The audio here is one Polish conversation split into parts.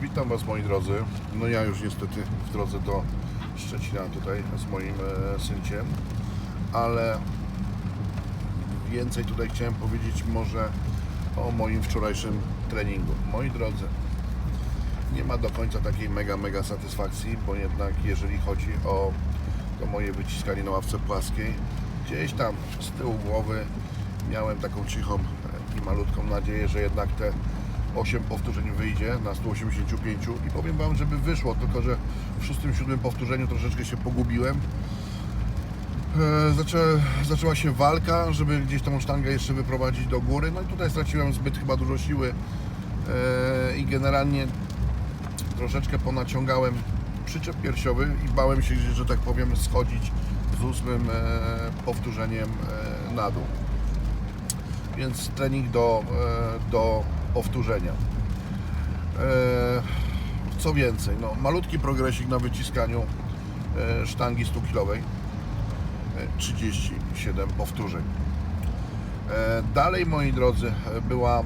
Witam Was moi drodzy. No ja już niestety w drodze do Szczecina tutaj z moim e, synciem, ale więcej tutaj chciałem powiedzieć może o moim wczorajszym treningu. Moi drodzy, nie ma do końca takiej mega, mega satysfakcji, bo jednak jeżeli chodzi o to moje wyciskanie na ławce płaskiej, gdzieś tam z tyłu głowy miałem taką cichą i malutką nadzieję, że jednak te 8 powtórzeń wyjdzie na 185 i powiem Wam, żeby wyszło, tylko że w 6-7 powtórzeniu troszeczkę się pogubiłem. E, Zaczę, zaczęła się walka, żeby gdzieś tą sztangę jeszcze wyprowadzić do góry. No i tutaj straciłem zbyt chyba dużo siły e, i generalnie troszeczkę ponaciągałem przyczep piersiowy i bałem się, że tak powiem, schodzić z ósmym e, powtórzeniem na dół. Więc trening do, do powtórzenia. E, co więcej, no, malutki progresik na wyciskaniu e, sztangi 100-kilowej. 37 powtórzeń. E, Dalej, moi drodzy, była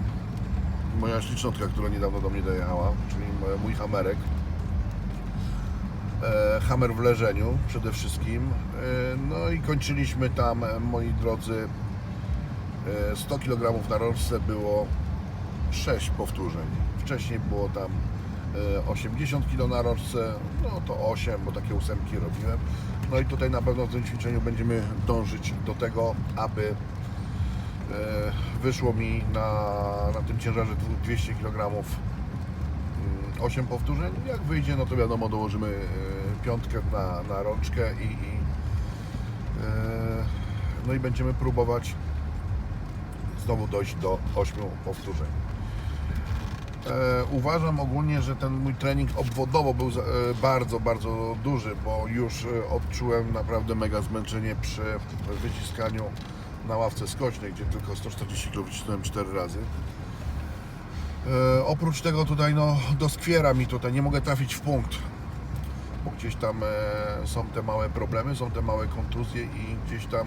moja ślicznotka, która niedawno do mnie dojechała, czyli mój hamerek. Hamer w leżeniu przede wszystkim. No i kończyliśmy tam, moi drodzy, e, 100 kg na roczce było 6 powtórzeń. Wcześniej było tam e, 80 kg na roczce, no to 8, bo takie ósemki robiłem. No i tutaj na pewno w tym ćwiczeniu będziemy dążyć do tego, aby e, wyszło mi na, na tym ciężarze 200 kg 8 powtórzeń. Jak wyjdzie, no to wiadomo, dołożymy e, piątkę na, na rączkę i, i e, no i będziemy próbować znowu dojść do 8 powtórzeń. E, uważam ogólnie, że ten mój trening obwodowo był za- e, bardzo, bardzo duży, bo już e, odczułem naprawdę mega zmęczenie przy wyciskaniu na ławce skośnej, gdzie tylko 140 kg wycisnąłem 4 razy. E, oprócz tego tutaj no doskwiera mi tutaj, nie mogę trafić w punkt, bo gdzieś tam e, są te małe problemy, są te małe kontuzje i gdzieś tam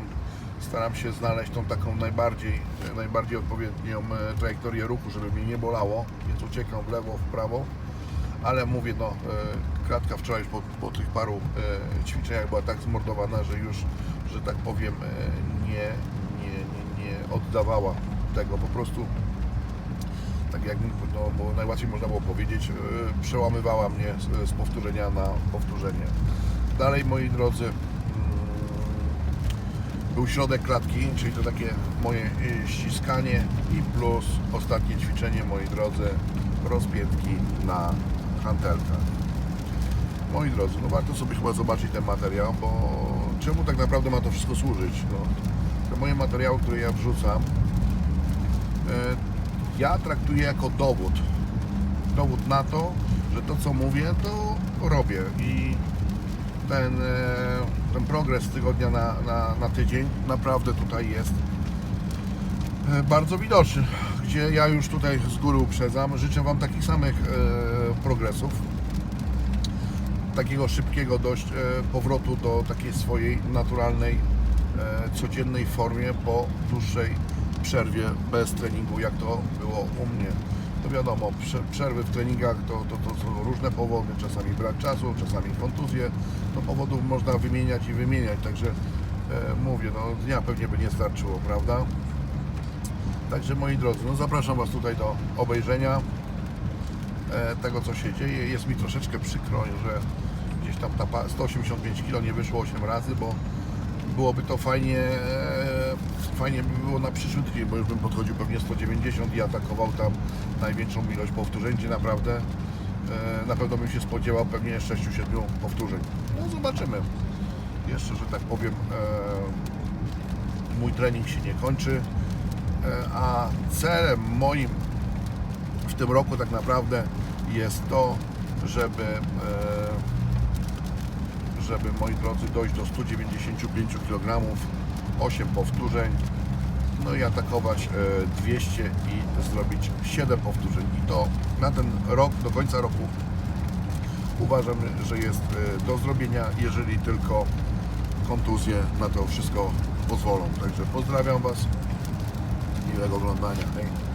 staram się znaleźć tą taką najbardziej, najbardziej odpowiednią e, trajektorię ruchu, żeby mnie nie bolało, więc uciekam w lewo, w prawo, ale mówię, no e, kratka wczoraj już po, po tych paru e, ćwiczeniach była tak zmordowana, że już, że tak powiem, nie, nie, nie, nie oddawała tego, po prostu tak jak no, bo najłatwiej można było powiedzieć, przełamywała mnie z, powtórzenia na powtórzenie. Dalej, moi drodzy, był środek klatki, czyli to takie moje e, ściskanie i plus ostatnie ćwiczenie, moi drodzy, rozpiętki na hantelkach. Moi drodzy, no warto sobie chyba zobaczyć ten materiał, bo czemu tak naprawdę ma to wszystko służyć? No, te moje materiały, które ja wrzucam, e, ja traktuję jako dowód. Dowód na to, że to co mówię, to robię i ten, e, ten progres z tygodnia na, na, na tydzień naprawdę tutaj jest e, bardzo widoczny, gdzie ja już tutaj z góry uprzedzam. Życzę Wam takich samych e, progresów, takiego szybkiego dość powrotu do takiej swojej naturalnej, codziennej formie po dłuższej przerwie bez treningu, jak to było u mnie. To wiadomo, prze- przerwy w treningach to, to, to są różne powody, czasami brak czasu, czasami kontuzje. No powodów można wymieniać i wymieniać, także e, mówię, no dnia pewnie by nie starczyło, prawda? Także moi drodzy, no zapraszam Was tutaj do obejrzenia e, tego, co się dzieje. Jest mi troszeczkę przykro, że gdzieś tam ta pa- 185 kg nie wyszło 8 razy, bo byłoby to fajnie, e, fajnie by było na przyszły tydzień, bo już bym podchodził pewnie 190 i atakował tam największą ilość powtórzeń, gdzie naprawdę e, na pewno bym się spodziewał pewnie 6-7 powtórzeń. No zobaczymy. Jeszcze, że tak powiem, e, mój trening się nie kończy, a celem moim w tym roku tak naprawdę jest to, żeby żeby moi drodzy dojść do 195 kg, 8 powtórzeń, no i atakować e, 200 i zrobić 7 powtórzeń. I to na ten rok, do końca roku uważam, że jest e, do zrobienia, jeżeli tylko kontuzje na to wszystko pozwolą. Także pozdrawiam Was, miłego oglądania. Hej.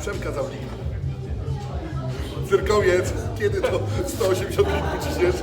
Przemka Zawlika. Cyrkowiec, kiedy to 180 litrów?